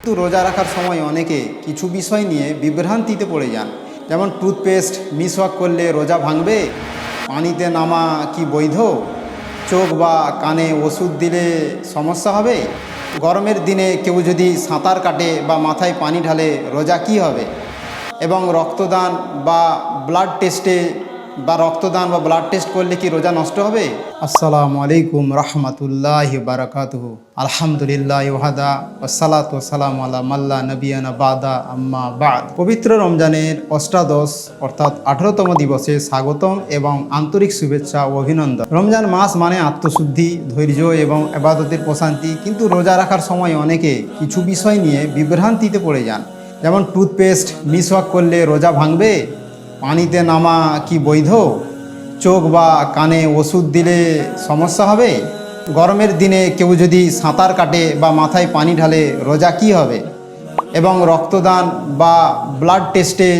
কিন্তু রোজা রাখার সময় অনেকে কিছু বিষয় নিয়ে বিভ্রান্তিতে পড়ে যান। যেমন টুথপেস্ট মিসওয়াক করলে রোজা ভাঙবে, পানিতে নামা কি বৈধ, চোখ বা কানে ওষুধ দিলে সমস্যা হবে, গরমের দিনে কেউ যদি সাঁতার কাটে বা মাথায় পানি ঢালে রোজা কি হবে? এবং রক্তদান বা ব্লাড টেস্টে বা রক্তদান বা ব্লাড টেস্ট করলে কি রোজা নষ্ট হবে? আসসালামু আলাইকুম রহমতুল্লাহ বারাকাতুহ। আলহামদুলিল্লাহ ওয়াহাদা ওসালাত সালাম আলা মাল্লা নবিয়ানা বাদা আম্মা বাদ। পবিত্র রমজানের অষ্টাদশ অর্থাৎ আঠারোতম দিবসে স্বাগতম এবং আন্তরিক শুভেচ্ছা ও অভিনন্দন। রমজান মাস মানে আত্মশুদ্ধি, ধৈর্য এবং আবাদতের প্রশান্তি, কিন্তু রোজা রাখার সময় অনেকে কিছু বিষয় নিয়ে বিভ্রান্তিতে পড়ে যান। যেমন টুথপেস্ট মিসওয়াক করলে রোজা ভাঙবে পানিতে নামা কি বৈধ? চোখ বা কানে ওষুধ দিলে সমস্যা হবে? গরমের দিনে কেউ যদি সাঁতার কাটে বা মাথায় পানি ঢালে, রোজা কি হবে? এবং রক্তদান বা ব্লাড টেস্টে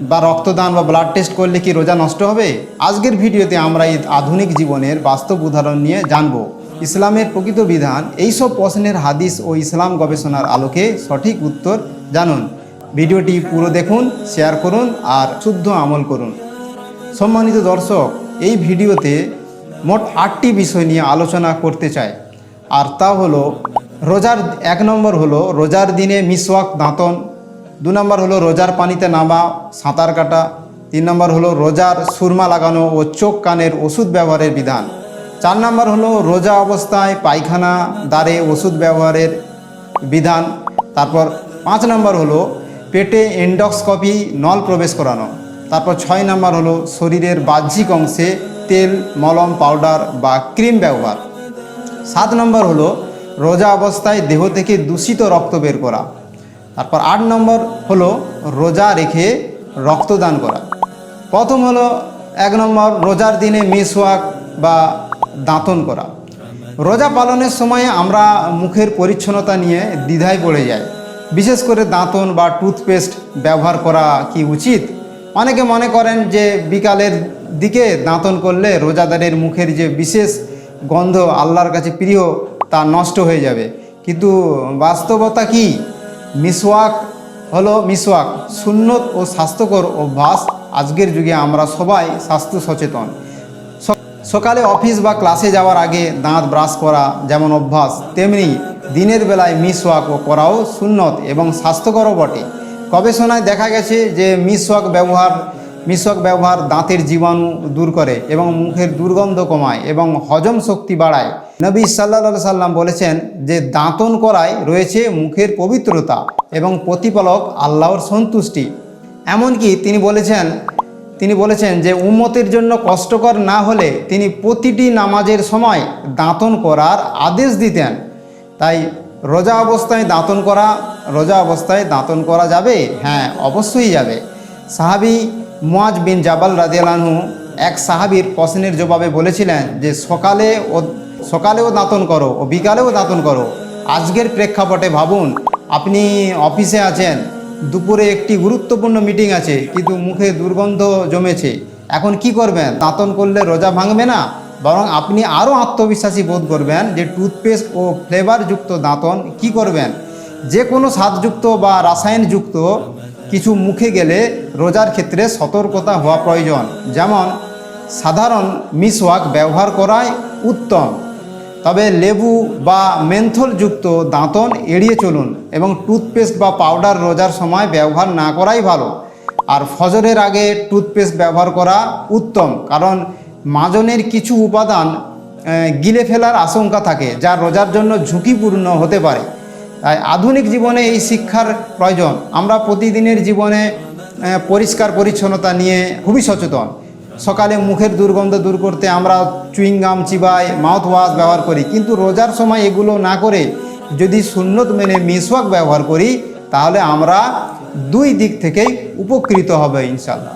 বা রক্তদান বা ব্লাড টেস্ট করলে কি রোজা নষ্ট হবে? আজকের ভিডিওতে আমরা এই আধুনিক জীবনের বাস্তব উদাহরণ নিয়ে জানব। ইসলামের প্রকৃত বিধান, এইসব প্রশ্নের হাদিস ও ইসলাম গবেষণার আলোকে সঠিক উত্তর জানুন। ভিডিওটি পুরো দেখুন শেয়ার করুন আর শুদ্ধ আমল করুন। সম্মানিত দর্শক, এই ভিডিওতে মোট আটটি বিষয় নিয়ে আলোচনা করতে চাই। আর তা হলো, রোজার, এক নম্বর হলো রোজার দিনে মিসওয়াক দাঁতন, দু নম্বর হলো রোজার পানিতে নামা সাঁতার কাটা, তিন নম্বর হলো রোজার সুরমা লাগানো ও চোখ কানের ওষুধ ব্যবহারের বিধান। চার নম্বর হলো রোজা অবস্থায় পায়খানা দ্বারে ওষুধ ব্যবহারের বিধান। তারপর পাঁচ নম্বর হলো পেটে এন্ডক্সকপি নল প্রবেশ করানো। তারপর ছয় নম্বর হলো শরীরের বাহ্যিক অংশে তেল, মলম, পাউডার বা ক্রিম ব্যবহার। সাত নম্বর হলো রোজা অবস্থায় দেহ থেকে দূষিত রক্ত বের করা। তারপর আট নম্বর হলো রোজা রেখে রক্তদান করা। প্রথম হলো এক নম্বর রোজার দিনে মিসওয়াক বা দাঁতন করা। রোজা পালনের সময় আমরা মুখের পরিচ্ছন্নতা নিয়ে দ্বিধায় পড়ে যাই। বিশেষ করে দাঁতন বা টুথপেস্ট ব্যবহার করা কি উচিত? অনেকে মনে করেন যে বিকালের দিকে দাঁতন করলে রোজাদারের মুখের যে বিশেষ গন্ধ আল্লাহর কাছে প্রিয়, তা নষ্ট হয়ে যাবে। কিন্তু বাস্তবতা কি? মিসওয়াক হলো মিসওয়াক, সুন্নত ও স্বাস্থ্যকর অভ্যাস আজকের যুগে আমরা সবাই স্বাস্থ্য সচেতন। সকালে অফিস বা ক্লাসে যাওয়ার আগে দাঁত ব্রাশ করা যেমন অভ্যাস, তেমনি দিনের বেলায় মিসওয়াকও করাও সুন্নত এবং স্বাস্থ্যকরও বটে। গবেষণায় দেখা গেছে যে মিসওয়াক ব্যবহার মিসওয়াক ব্যবহার দাঁতের জীবাণু দূর করে এবং মুখের দুর্গন্ধ কমায় এবং হজম শক্তি বাড়ায়। নবী সাল্লা সাল্লাম বলেছেন যে দাঁতন করায় রয়েছে মুখের পবিত্রতা এবং প্রতিপালক আল্লাহর সন্তুষ্টি। এমনকি তিনি বলেছেন তিনি বলেছেন যে উম্মতের জন্য কষ্টকর না হলে তিনি প্রতিটি নামাজের সময় দাঁতন করার আদেশ দিতেন। তাই রোজা অবস্থায় দাঁতন করা, রোজা অবস্থায় দাঁতন করা যাবে? হ্যাঁ অবশ্যই যাবে। সাহাবি মুয়াজ বিন জাবাল রাজিয়ালানহু এক সাহাবির প্রশ্নের জবাবে বলেছিলেন যে, সকালে ও, সকালেও দাঁতন করো, ও বিকালেও দাঁতন করো। আজকের প্রেক্ষাপটে ভাবুন, আপনি অফিসে আছেন, দুপুরে একটি গুরুত্বপূর্ণ মিটিং আছে, কিন্তু মুখে দুর্গন্ধ জমেছে। এখন কি করবেন? দাঁতন করলে রোজা ভাঙবে না? বরং আপনি আরও আত্মবিশ্বাসী বোধ করবেন যে টুথপেস্ট ও ফ্লেভারযুক্ত দাঁতন কি করবেন? যে কোনো স্বাদযুক্ত বা রাসায়নযুক্ত কিছু মুখে গেলে রোজার ক্ষেত্রে সতর্কতা হওয়া প্রয়োজন। যেমন, সাধারণ মিসওয়াক ব্যবহার করাই উত্তম। তবে লেবু বা মেন্থলযুক্ত দাঁতন এড়িয়ে চলুন এবং টুথপেস্ট বা পাউডার রোজার সময় ব্যবহার না করাই ভালো। আর ফজরের আগে টুথপেস্ট ব্যবহার করা উত্তম, কারণ মাজনের কিছু উপাদান গিলে ফেলার আশঙ্কা থাকে, যা রোজার জন্য ঝুঁকিপূর্ণ হতে পারে। তাই আধুনিক জীবনে এই শিক্ষার প্রয়োজন। আমরা প্রতিদিনের জীবনে পরিষ্কার পরিচ্ছন্নতা নিয়ে খুবই সচেতন। সকালে মুখের দুর্গন্ধ দূর করতে আমরা চুইংগাম চিবাই মাউথ ওয়াশ ব্যবহার করি। কিন্তু রোজার সময় এগুলো না করে যদি সুন্নত মেনে মিসওয়াক ব্যবহার করি, তাহলে আমরা দুই দিক থেকেই উপকৃত হবে ইনশাল্লাহ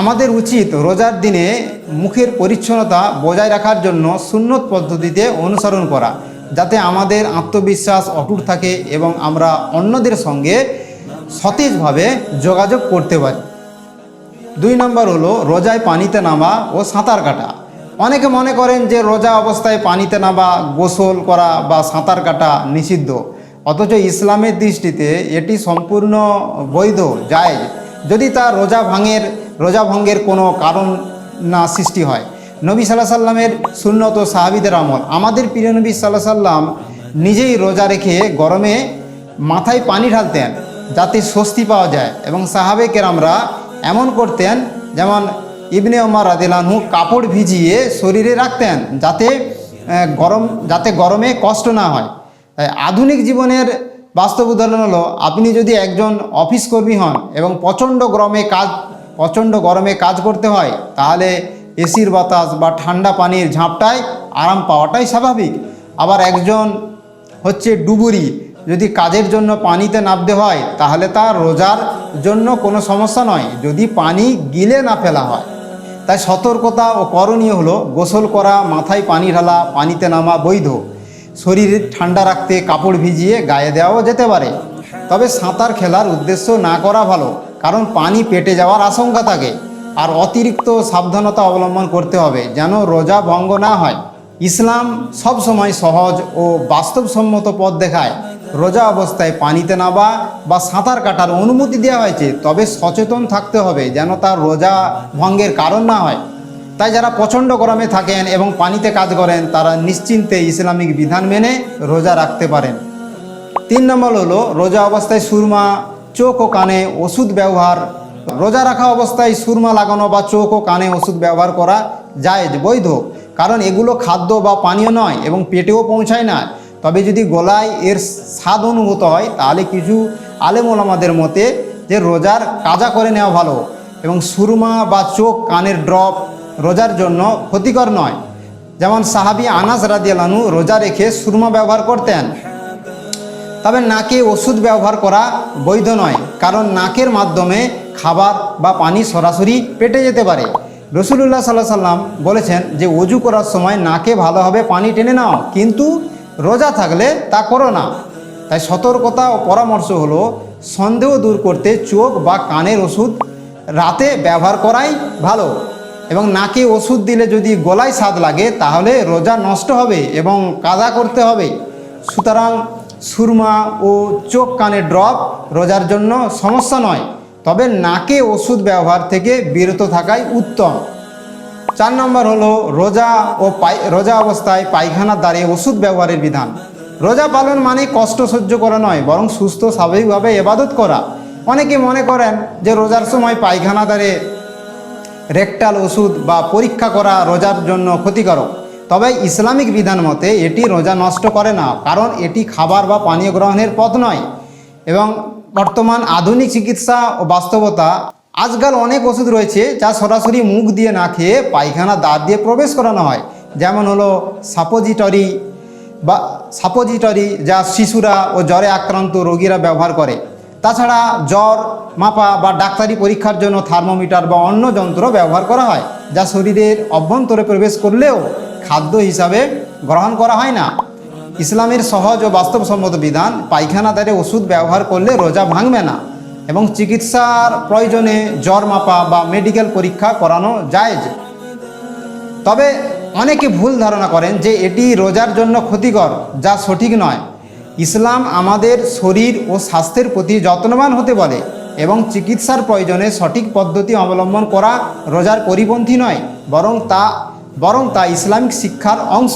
আমাদের উচিত রোজার দিনে মুখের পরিচ্ছন্নতা বজায় রাখার জন্য সুন্নত পদ্ধতিতে অনুসরণ করা, যাতে আমাদের আত্মবিশ্বাস অটুট থাকে এবং আমরা অন্যদের সঙ্গে সতেজভাবে যোগাযোগ করতে পারি। দুই নম্বর হলো রোজায় পানিতে নামা ও সাঁতার কাটা। অনেকে মনে করেন যে রোজা অবস্থায় পানিতে নামা, গোসল করা বা সাঁতার কাটা নিষিদ্ধ। অথচ ইসলামের দৃষ্টিতে এটি সম্পূর্ণ বৈধ, যায়। যদি তার রোজা ভাঙের রোজা ভঙ্গের কোনো কারণ না সৃষ্টি হয়। নবী সাল্লাহ সাল্লামের সুন্নত সাহাবিদের আমল। আমাদের প্রিয় নবী সাল্লাহ সাল্লাম নিজেই রোজা রেখে গরমে মাথায় পানি ঢালতেন, যাতে স্বস্তি পাওয়া যায় এবং সাহাবে কেরামরা এমন করতেন, যেমন ইবনে ওমর আদিলানহু কাপড় ভিজিয়ে শরীরে রাখতেন, যাতে গরম, যাতে গরমে কষ্ট না হয়। তাই আধুনিক জীবনের বাস্তব উদাহরণ হলো, আপনি যদি একজন অফিস কর্মী হন এবং প্রচণ্ড গরমে কাজ প্রচণ্ড গরমে কাজ করতে হয়, তাহলে এসির বাতাস বা ঠান্ডা পানির ঝাঁপটায় আরাম পাওয়াটাই স্বাভাবিক। আবার একজন হচ্ছে ডুবুরি, যদি কাজের জন্য পানিতে নামতে হয়, তাহলে তার রোজার জন্য কোনো সমস্যা নয়, যদি পানি গিলে না ফেলা হয়। তাই সতর্কতা ও করণীয় হলো গোসল করা, মাথায় পানি ঢালা, পানিতে নামা বৈধ। শরীর ঠান্ডা রাখতে কাপড় ভিজিয়ে গায়ে দেওয়াও যেতে পারে। তবে সাঁতার খেলার উদ্দেশ্য না করা ভালো। কারণ পানি পেটে যাওয়ার আশঙ্কা থাকে। আর অতিরিক্ত সাবধানতা অবলম্বন করতে হবে যেন রোজা ভঙ্গ না হয়। ইসলাম সব সময় সহজ ও বাস্তবসম্মত পথ দেখায়। রোজা অবস্থায় পানিতে নামা বা সাঁতার কাটার অনুমতি দেওয়া হয়েছে, তবে সচেতন থাকতে হবে যেন তার রোজা ভঙ্গের কারণ না হয়। তাই যারা প্রচণ্ড গরমে থাকেন এবং পানিতে কাজ করেন, তারা নিশ্চিন্তে ইসলামিক বিধান মেনে রোজা রাখতে পারেন। তিন নম্বর হলো রোজা অবস্থায় সুরমা চোখ ও কানে ওষুধ ব্যবহার, রোজা রাখা অবস্থায় সুরমা লাগানো বা চোখ ও কানে ওষুধ ব্যবহার করা যায় বৈধ। কারণ এগুলো খাদ্য বা পানীয় নয় এবং পেটেও পৌঁছায় না। তবে যদি গলায় এর স্বাদ অনুভূত হয়, তাহলে কিছু আলেম ওলামাদের মতে যে রোজার কাজা করে নেওয়া ভালো এবং সুরমা বা চোখ কানের ড্রপ রোজার জন্য ক্ষতিকর নয়। যেমন সাহাবি আনাস রাদিয়ালানু রোজা রেখে সুরমা ব্যবহার করতেন। তবে নাকে ওষুধ ব্যবহার করা বৈধ নয়, কারণ নাকের মাধ্যমে খাবার বা পানি সরাসরি পেটে যেতে পারে। রসুল্লাহ সাল্লাহ সাল্লাম বলেছেন যে অজু করার সময় নাকে ভালোভাবে পানি টেনে নাও, কিন্তু রোজা থাকলে তা করো না। তাই সতর্কতা ও পরামর্শ হলো, সন্দেহ দূর করতে চোখ বা কানের ওষুধ রাতে ব্যবহার করাই ভালো। এবং নাকে ওষুধ দিলে যদি গলায় স্বাদ লাগে, তাহলে রোজা নষ্ট হবে এবং কাদা করতে হবে। সুতরাং সুরমা ও চোখ কানে ড্রপ রোজার জন্য সমস্যা নয়, তবে নাকে ওষুধ ব্যবহার থেকে বিরত থাকাই উত্তম। চার নম্বর হলো রোজা ও পাই, রোজা অবস্থায় পায়খানার দ্বারে ওষুধ ব্যবহারের বিধান। রোজা পালন মানে কষ্ট সহ্য করা নয়, বরং সুস্থ, স্বাভাবিকভাবে এবাদত করা। অনেকে মনে করেন যে রোজার সময় পায়খানা দ্বারে রেকটাল ওষুধ বা পরীক্ষা করা রোজার জন্য ক্ষতিকারক। তবে ইসলামিক বিধান মতে এটি রোজা নষ্ট করে না, কারণ এটি খাবার বা পানীয় গ্রহণের পথ নয়। এবং বর্তমান আধুনিক চিকিৎসা ও বাস্তবতা, আজকাল অনেক ওষুধ রয়েছে যা সরাসরি মুখ দিয়ে না খেয়ে পায়খানা দাঁত দিয়ে প্রবেশ করানো হয়। যেমন হলো সাপোজিটরি বা সাপোজিটরি, যা শিশুরা ও জ্বরে আক্রান্ত রোগীরা ব্যবহার করে। তাছাড়া জ্বর, মাপা বা ডাক্তারি পরীক্ষার জন্য থার্মোমিটার বা অন্য যন্ত্র ব্যবহার করা হয়, যা শরীরের অভ্যন্তরে প্রবেশ করলেও খাদ্য হিসাবে গ্রহণ করা হয় না। ইসলামের সহজ ও বাস্তবসম্মত বিধান, পায়খানা দ্বারে ওষুধ ব্যবহার করলে রোজা ভাঙবে না এবং চিকিৎসার প্রয়োজনে জ্বর মাপা বা মেডিকেল পরীক্ষা করানো যায় তবে অনেকে ভুল ধারণা করেন যে এটি রোজার জন্য ক্ষতিকর, যা সঠিক নয়। ইসলাম আমাদের শরীর ও স্বাস্থ্যের প্রতি যত্নবান হতে বলে এবং চিকিৎসার প্রয়োজনে সঠিক পদ্ধতি অবলম্বন করা রোজার পরিপন্থী নয়, বরং তা বরং তা ইসলামিক শিক্ষার অংশ।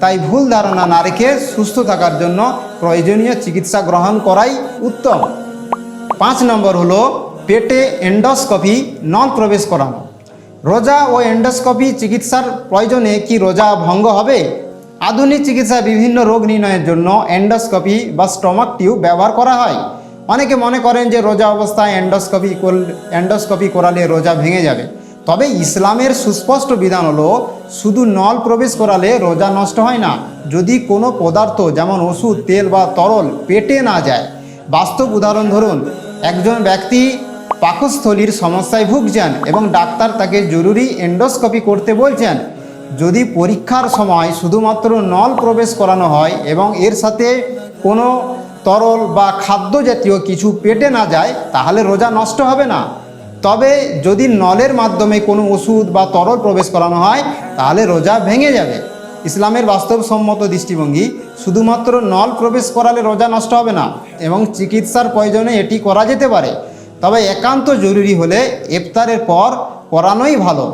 তাই ভুল ধারণা না রেখে সুস্থ থাকার জন্য প্রয়োজনীয় চিকিৎসা গ্রহণ করাই উত্তম। পাঁচ নম্বর হলো পেটে এন্ডোস্কোপি নল প্রবেশ করানো। রোজা ও এন্ডোস্কোপি চিকিৎসার প্রয়োজনে কি রোজা ভঙ্গ হবে? আধুনিক চিকিৎসা বিভিন্ন রোগ নির্ণয়ের জন্য এন্ডোস্কোপি বা স্টমাক টিউব ব্যবহার করা হয়। অনেকে মনে করেন যে রোজা অবস্থায় এন্ডোস্কোপি এন্ডোস্কোপি করালে রোজা ভেঙে যাবে। তবে ইসলামের সুস্পষ্ট বিধান হলো, শুধু নল প্রবেশ করালে রোজা নষ্ট হয় না। যদি কোনো পদার্থ যেমন ওষুধ, তেল বা তরল পেটে না যায়, বাস্তব উদাহরণ ধরুন, একজন ব্যক্তি পাকস্থলীর সমস্যায় ভুগছেন এবং ডাক্তার তাকে জরুরি এন্ডোস্কোপি করতে বলছেন। যদি পরীক্ষার সময় শুধুমাত্র নল প্রবেশ করানো হয় এবং এর সাথে কোনো তরল বা খাদ্য জাতীয় কিছু পেটে না যায়, তাহলে রোজা নষ্ট হবে না। তবে যদি নলের মাধ্যমে কোনো ওষুধ বা তরল প্রবেশ করানো হয়, তাহলে রোজা ভেঙে যাবে। ইসলামের বাস্তবসম্মত দৃষ্টিভঙ্গি, শুধুমাত্র নল প্রবেশ করালে রোজা নষ্ট হবে না, এবং চিকিৎসার প্রয়োজনে এটি করা যেতে পারে। তবে একান্ত জরুরি হলে ইফতারের পর করানোই ভালো।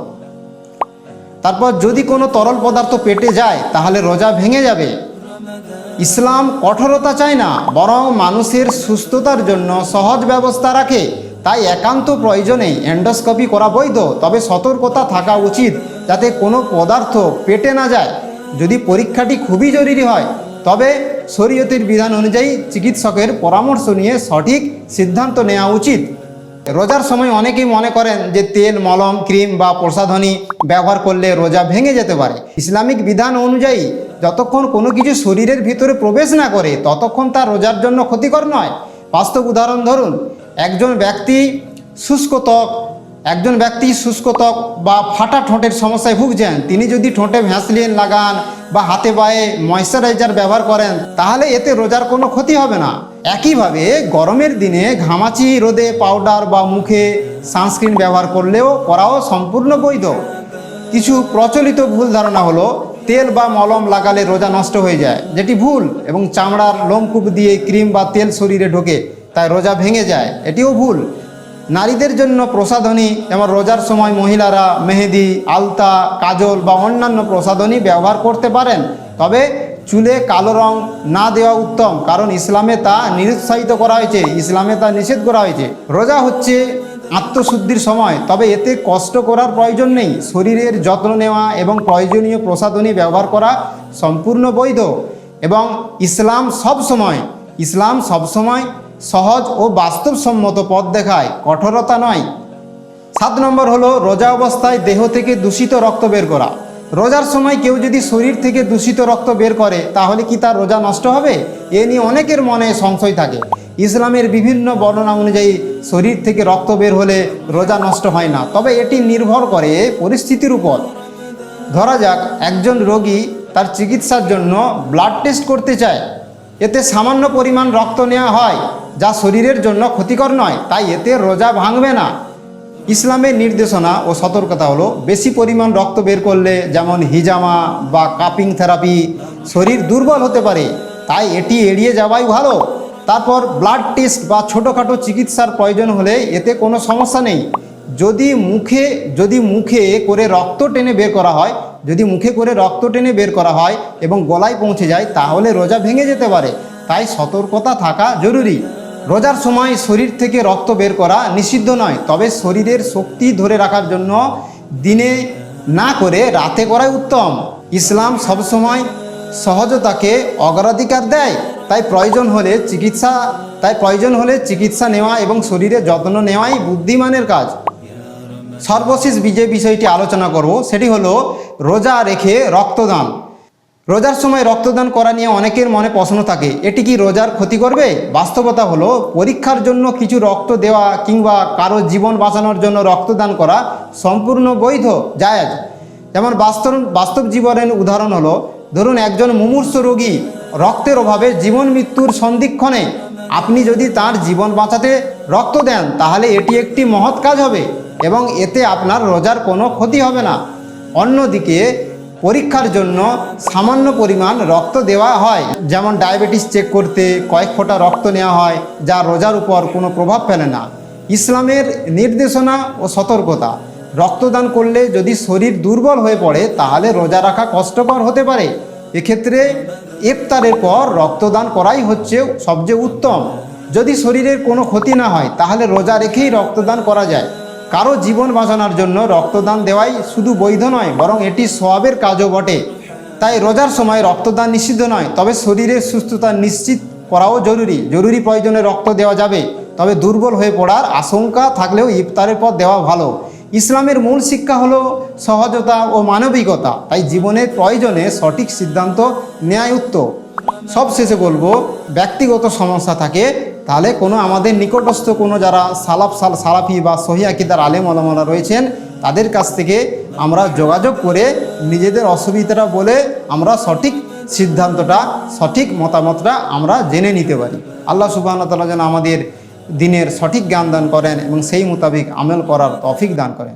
তারপর যদি কোনো তরল পদার্থ পেটে যায়, তাহলে রোজা ভেঙে যাবে। ইসলাম কঠোরতা চায় না, বরং মানুষের সুস্থতার জন্য সহজ ব্যবস্থা রাখে। তাই একান্ত প্রয়োজনে এন্ডোস্কোপি করা বৈধ। তবে সতর্কতা থাকা উচিত যাতে কোনো পদার্থ পেটে না যায়। যদি পরীক্ষাটি খুবই জরুরি হয়, তবে শরীয়তের বিধান অনুযায়ী চিকিৎসকের পরামর্শ নিয়ে সঠিক সিদ্ধান্ত নেওয়া উচিত। রোজার সময় অনেকেই মনে করেন যে তেল, মলম, ক্রিম বা প্রসাধনী ব্যবহার করলে রোজা ভেঙে যেতে পারে। ইসলামিক বিধান অনুযায়ী যতক্ষণ কোনো কিছু শরীরের ভিতরে প্রবেশ না করে, ততক্ষণ তার রোজার জন্য ক্ষতিকর নয়। বাস্তব উদাহরণ ধরুন একজন ব্যক্তি শুষ্ক ত্বক, একজন ব্যক্তি শুষ্ক ত্বক বা ফাটা ঠোঁটের সমস্যায় ভুগছেন, তিনি যদি ঠোঁটে ভ্যাসলিন লাগান বা হাতে পায়ে ময়শ্চারাইজার ব্যবহার করেন, তাহলে এতে রোজার কোনো ক্ষতি হবে না। একইভাবে গরমের দিনে ঘামাচি, রোদে পাউডার বা মুখে সানস্ক্রিন ব্যবহার করলেও করাও সম্পূর্ণ বৈধ। কিছু প্রচলিত ভুল ধারণা হলো, তেল বা মলম লাগালে রোজা নষ্ট হয়ে যায়, যেটি ভুল এবং চামড়ার লোমকূপ দিয়ে ক্রিম বা তেল শরীরে ঢোকে। তাই রোজা ভেঙে যায়, এটিও ভুল। নারীদের জন্য প্রসাধনী, যেমন রোজার সময় মহিলারা মেহেদি, আলতা, কাজল বা অন্যান্য প্রসাধনী ব্যবহার করতে পারেন। তবে চুলে কালো রং না দেওয়া উত্তম, কারণ ইসলামে তা নিরুৎসাহিত করা হয়েছে, ইসলামে তা নিষেধ করা হয়েছে। রোজা হচ্ছে আত্মশুদ্ধির সময়, তবে এতে কষ্ট করার প্রয়োজন নেই। শরীরের যত্ন নেওয়া এবং প্রয়োজনীয় প্রসাধনী ব্যবহার করা সম্পূর্ণ বৈধ। এবং ইসলাম সব সময় ইসলাম সবসময় সহজ ও বাস্তবসম্মত পথ দেখায়, কঠোরতা নয়। সাত নম্বর হলো রোজা অবস্থায় দেহ থেকে দূষিত রক্ত বের করা। রোজার সময় কেউ যদি শরীর থেকে দূষিত রক্ত বের করে, তাহলে কি তার রোজা নষ্ট হবে? এ নিয়ে অনেকের মনে সংশয় থাকে। ইসলামের বিভিন্ন বর্ণনা অনুযায়ী শরীর থেকে রক্ত বের হলে রোজা নষ্ট হয় না। তবে এটি নির্ভর করে পরিস্থিতির উপর। ধরা যাক, একজন রোগী তার চিকিৎসার জন্য ব্লাড টেস্ট করতে চায়। এতে সামান্য পরিমাণ রক্ত নেওয়া হয়। যা শরীরের জন্য ক্ষতিকর নয়, তাই এতে রোজা ভাঙবে না। ইসলামের নির্দেশনা ও সতর্কতা হলো, বেশি পরিমাণ রক্ত বের করলে যেমন হিজামা বা কাপিং থেরাপি শরীর দুর্বল হতে পারে, তাই এটি এড়িয়ে যাওয়াই ভালো। তারপর ব্লাড টেস্ট বা ছোটোখাটো চিকিৎসার প্রয়োজন হলে এতে কোনো সমস্যা নেই। যদি মুখে যদি মুখে করে রক্ত টেনে বের করা হয়, যদি মুখে করে রক্ত টেনে বের করা হয় এবং গলায় পৌঁছে যায়, তাহলে রোজা ভেঙে যেতে পারে। তাই সতর্কতা থাকা জরুরি। রোজার সময় শরীর থেকে রক্ত বের করা নিষিদ্ধ নয়, তবে শরীরের শক্তি ধরে রাখার জন্য দিনে না করে রাতে করাই উত্তম। ইসলাম সবসময় সহজতাকে অগ্রাধিকার দেয়, তাই প্রয়োজন হলে চিকিৎসা, তাই প্রয়োজন হলে চিকিৎসা নেওয়া এবং শরীরের যত্ন নেওয়াই বুদ্ধিমানের কাজ। সর্বশেষ যে বিষয়টি আলোচনা করব, সেটি হলো রোজা রেখে রক্তদান। রোজার সময় রক্তদান করা নিয়ে অনেকের মনে প্রশ্ন থাকে, এটি কি রোজার ক্ষতি করবে? বাস্তবতা হলো, পরীক্ষার জন্য কিছু রক্ত দেওয়া কিংবা কারও জীবন বাঁচানোর জন্য রক্তদান করা সম্পূর্ণ বৈধ, জায়েজ। যেমন বাস্তব বাস্তব জীবনের উদাহরণ হলো, ধরুন একজন মুমূর্ষ রোগী, রক্তের অভাবে জীবন মৃত্যুর সন্ধিক্ষণে আপনি যদি তার জীবন বাঁচাতে রক্ত দেন, তাহলে এটি একটি মহৎ কাজ হবে এবং এতে আপনার রোজার কোনো ক্ষতি হবে না। অন্যদিকে পরীক্ষার জন্য সামান্য পরিমাণ রক্ত দেওয়া হয়। যেমন ডায়াবেটিস চেক করতে কয়েক ফোঁটা রক্ত নেওয়া হয়, যা রোজার উপর কোনো প্রভাব ফেলে না। ইসলামের নির্দেশনা ও সতর্কতা। রক্তদান করলে যদি শরীর দুর্বল হয়ে পড়ে, তাহলে রোজা রাখা কষ্টকর হতে পারে। এক্ষেত্রে ইফতারের পর রক্তদান করাই হচ্ছে সবচেয়ে উত্তম। যদি শরীরের কোনো ক্ষতি না হয়, তাহলে রোজা রেখেই রক্তদান করা যায়। কারও জীবন বাঁচানোর জন্য রক্তদান দেওয়াই শুধু বৈধ নয়, বরং এটি সবের কাজও বটে। তাই রোজার সময় রক্তদান নিষিদ্ধ নয়, তবে শরীরের সুস্থতা নিশ্চিত করাও জরুরি। জরুরি প্রয়োজনে রক্ত দেওয়া যাবে, তবে দুর্বল হয়ে পড়ার আশঙ্কা থাকলেও ইফতারের পর দেওয়া ভালো। ইসলামের মূল শিক্ষা হলো সহজতা ও মানবিকতা, তাই জীবনের প্রয়োজনে সঠিক সিদ্ধান্ত ন্যায় উত্তর সব শেষে বলব, ব্যক্তিগত সমস্যা থাকে তাহলে কোনো আমাদের নিকটস্থ কোনো যারা সালাফ সাল সালাফি বা সহি আকিদার আলেম আলমারা রয়েছেন, তাদের কাছ থেকে আমরা যোগাযোগ করে নিজেদের অসুবিধাটা বলে আমরা সঠিক সিদ্ধান্তটা, সঠিক মতামতটা আমরা জেনে নিতে পারি। আল্লাহ সুবাহ তালা যেন আমাদের দিনের সঠিক জ্ঞান দান করেন এবং সেই মোতাবিক আমল করার তফিক দান করেন।